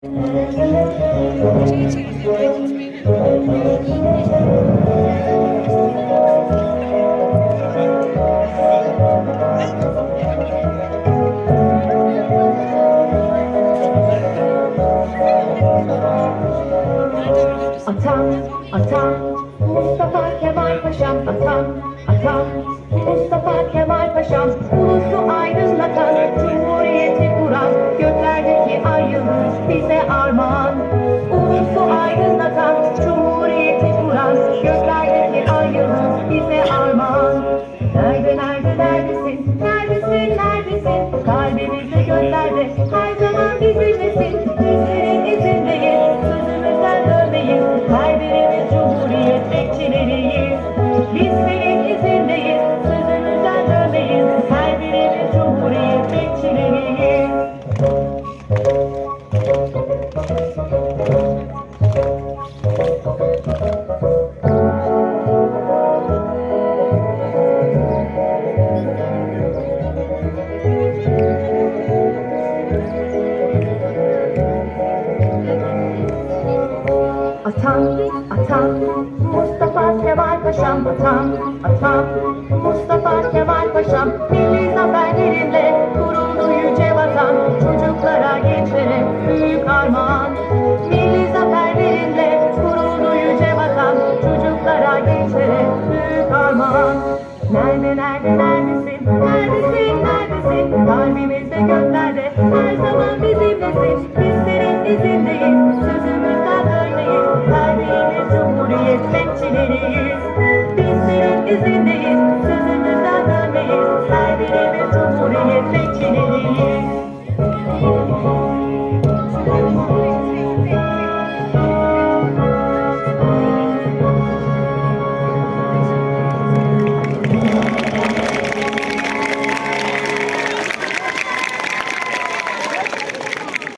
Atam, atam, Mustafa Kemal Paşam. Atam, atam, Mustafa Kemal Paşam Ay bize armağan. Ulusu aydınlatan, Cumhuriyeti kuran Göklerdeki ay yıldız bize armağan. Nerede, nerede, neredesin, neredesin, neredesin? Kalbimizde göklerde, her zaman bizimlesin Atam, atam, Mustafa Kemal Paşam Atam, atam, Mustafa Kemal Paşam. Milli neredesin? Neredesin neredesin? Kalbimizde göklerde her zaman bizimlesin. Biz senin izindeyiz. Sözümüzden örneğiz. Verdiğiniz cumhuriyet bekçileriyiz. Biz senin izindeyiz.